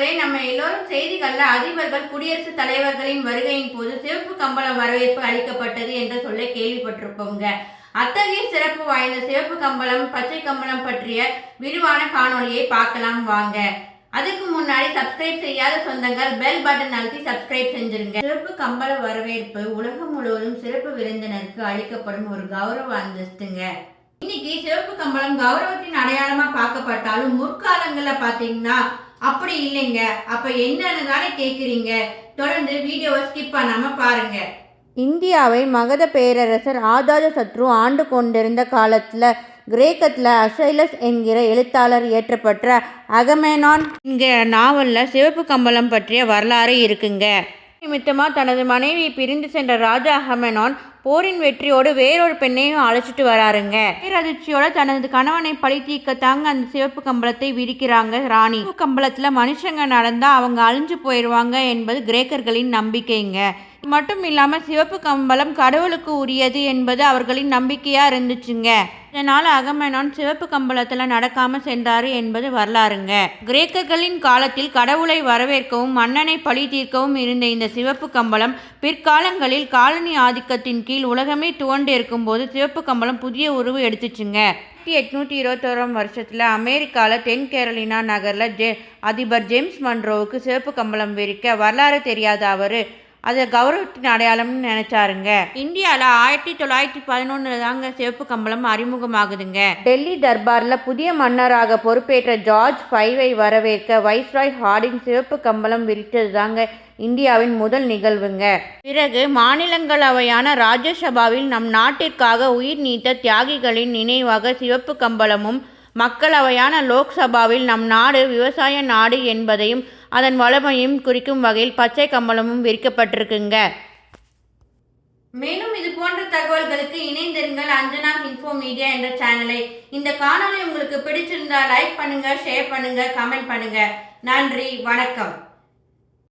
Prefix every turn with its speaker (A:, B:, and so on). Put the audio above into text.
A: நண்பர்களே நம்ம எல்லோரும் செய்திகள்ல அதிபர்கள் குடியரசுத் தலைவர்களின் வருகையின் போது சிவப்பு கம்பளம் வரவேற்பு அளிக்கப்பட்டது என்ற சொல்ல கேள்விப்பட்டிருப்போங்க அத்தகைய சிறப்பு வாய்ந்த சிவப்பு கம்பளம் பச்சை கம்பளம் பற்றிய விரிவான காணொளியை பார்க்கலாம் வாங்க. அதுக்கு முன்னாடி சப்ஸ்கிரைப் செய்யாத சொந்தங்கள் பெல் பட்டன் அழுத்தி சப்ஸ்கிரைப் செஞ்சிருங்க. சிறப்பு கம்பள வரவேற்பு உலகம் முழுவதும் சிறப்பு விருந்தினருக்கு அளிக்கப்படும் ஒரு கௌரவ அந்தஸ்துங்க. இன்னைக்கு சிவப்பு கம்பளம் கௌரவத்தின் அடையாளமா பார்க்கப்பட்டாலும் முற்காலங்களில் பார்த்தீங்கன்னா அப்படி இல்லைங்க. அப்ப என்னன்னு தானே கேக்குறீங்க. தொடர்ந்து வீடியோவை ஸ்கிப் பண்ணாம பாருங்க.
B: இந்தியாவை மகத பேரரசர் ஆதாத சத்ரு ஆண்டு கொண்டிருந்த காலத்தில் கிரேக்கத்தில் அசைலஸ் என்கிற எழுத்தாளர் இயற்றப்பட்ட அகமேனான் என்கிற நாவலில் சிவப்பு கம்பளம் பற்றிய வரலாறு இருக்குங்க. நிமித்தமாக தனது மனைவியை பிரிந்து சென்ற ராஜா அகமேனான் போரின் வெற்றியோடு வேறொரு பெண்ணையும் அழைச்சிட்டு வராருங்க. பேரதிர்ச்சியோட தனது கணவனை பழி தீர்க்கத்தாங்க அந்த சிவப்பு கம்பளத்தை விரிக்கிறாங்க ராணி. சிவப்பு கம்பளத்தில் மனுஷங்க நடந்தால் அவங்க அழிஞ்சு போயிடுவாங்க என்பது கிரேக்கர்களின் நம்பிக்கைங்க. மட்டும் இல்லாமல் சிவப்பு கம்பளம் கடவுளுக்கு உரியது என்பது அவர்களின் நம்பிக்கையாக இருந்துச்சுங்க. இதனால் அகமனான் சிவப்பு கம்பளத்தில் நடக்காமல் சென்றார் என்பது வரலாறுங்க. கிரேக்கர்களின் காலத்தில் கடவுளை வரவேற்கவும் மன்னனை பழி தீர்க்கவும் இருந்த இந்த சிவப்பு கம்பளம் பிற்காலங்களில் காலனி ஆதிக்கத்தின் கீழ் உலகமே துவண்டிருக்கும் போது சிவப்பு கம்பளம் புதிய உருவு எடுத்துச்சுங்க. ஆயிரத்தி எட்நூற்றி இருபத்தோராம் வருஷத்தில் அமெரிக்காவில் தென் கேரளினா நகரில் ஜே அதிபர் ஜேம்ஸ் மன்ரோவுக்கு சிவப்பு கம்பளம் விரிக்க வரலாறு தெரியாத அவர். அதை கௌரவத்தின் அடையாளம்னு நினைச்சாருங்க. இந்தியாவில் ஆயிரத்தி தொள்ளாயிரத்தி பதினொன்றுல தாங்க சிவப்பு கம்பளம் அறிமுகமாகுதுங்க. டெல்லி தர்பாரில் புதிய மன்னராக பொறுப்பேற்ற ஜார்ஜ் ஃபைவை வரவேற்க வைஸ்ராய் ஹார்டின் சிவப்பு கம்பளம் விரித்தது தாங்க இந்தியாவின் முதல் நிகழ்வுங்க. பிறகு மாநிலங்களவையான ராஜ்யசபாவில் நம் நாட்டிற்காக உயிர் நீத்த தியாகிகளின் நினைவாக சிவப்பு கம்பளமும் மக்களவையான லோக்சபாவில் நம் நாடு விவசாய நாடு என்பதையும் அதன் வளமையும் குறிக்கும் வகையில் பச்சை கம்பளமும் விரிக்கப்பட்டிருக்குங்க.
A: மேலும் இது போன்ற தகவல்களுக்கு இணைந்திருங்கள் அஞ்சனா இன்ஃபோ மீடியா என்ற சேனலை. இந்த காணொளி உங்களுக்கு பிடிச்சிருந்தா லைக் பண்ணுங்க ஷேர் பண்ணுங்க கமெண்ட் பண்ணுங்க. நன்றி வணக்கம்.